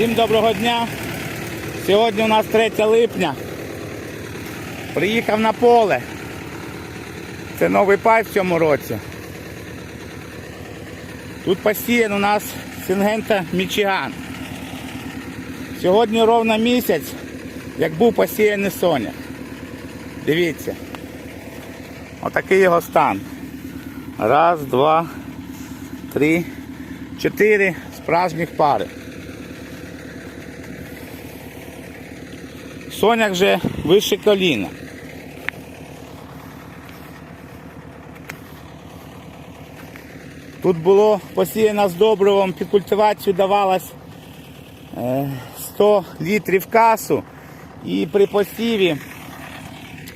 Всім доброго дня. Сьогодні у нас 3 липня. Приїхав на поле. Це новий пай в цьому році. Тут посіян у нас Сингента Мічиган. Сьогодні ровно місяць, як був посіяний соняк. Дивіться. Отакий його стан. Раз, два, три, чотири справжніх пари. Соняк вже вище коліна. Тут було посіяно з добривом, під культивацію давалось е, 100 літрів касу і при посіві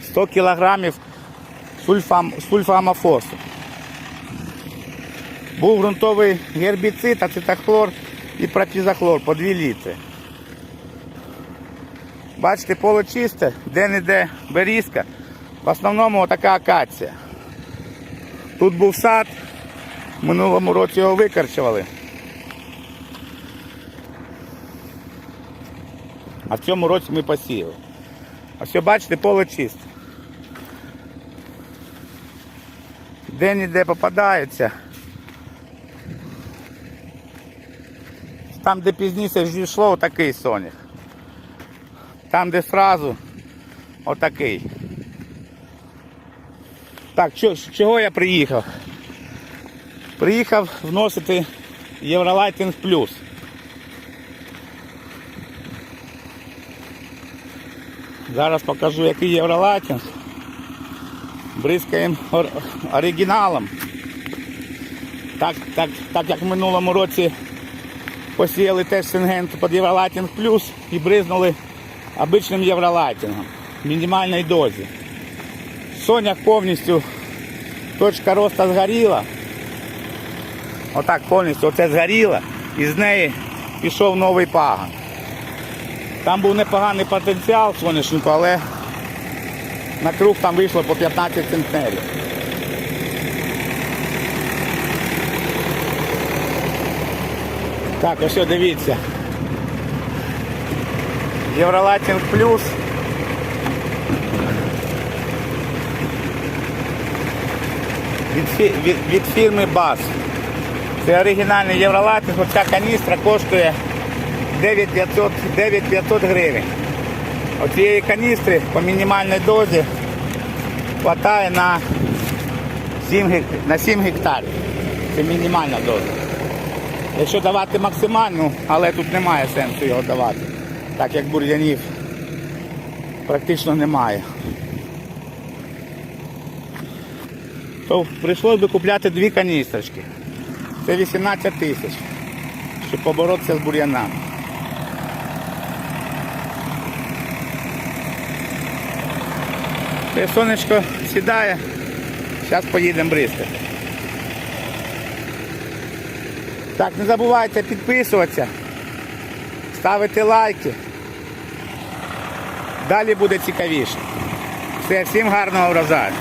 100 кілограмів сульфам, сульфамофосу. Був ґрунтовий гербіцид, ацетахлор і протизахлор по 2 літри. Бачите, поле чисте, де-не-де берізка. В основному така акація. Тут був сад, минулому році його викорчували. А в цьому році ми посіяли. А все, бачите, поле чисте. Де-ніде попадаються. Там, де пізніше зійшло, отакий соняк. Там, де сразу, отакий. Так, чо, чого я приїхав? Приїхав вносити Євролайтинг Плюс. Зараз покажу, який Євролайтинг. Бризкаємо оригіналом. Так, так, так як в минулому році посіяли теж сингенту під Євролайтинг Плюс і бризнули обичним євролайтингом в мінімальній дозі. Соняк повністю точка росту згоріла. Отак повністю оце згоріло і з неї пішов новий пагон. Там був непоганий потенціал соняшнику, але на круг там вийшло по 15 центнерів. Так, ось дивіться. Євролатінг плюс. Від, від, від фірми БАС. Це оригінальний євролатінг. Оця каністра коштує 9500, 9500 гривень. Оцієї каністри по мінімальній дозі вистачає на 7, на 7 гектарів. Це мінімальна доза. Якщо давати максимальну, але тут немає сенсу його давати, так як бур'янів практично немає. То прийшлося би купляти дві каністрочки. Це 18 тисяч, щоб поборотися з бур'янами. Сонечко сідає, зараз поїдемо бризкати. Так, не забувайте підписуватися, ставити лайки. Далі буде цікавіше. Все, всім гарного врожаю.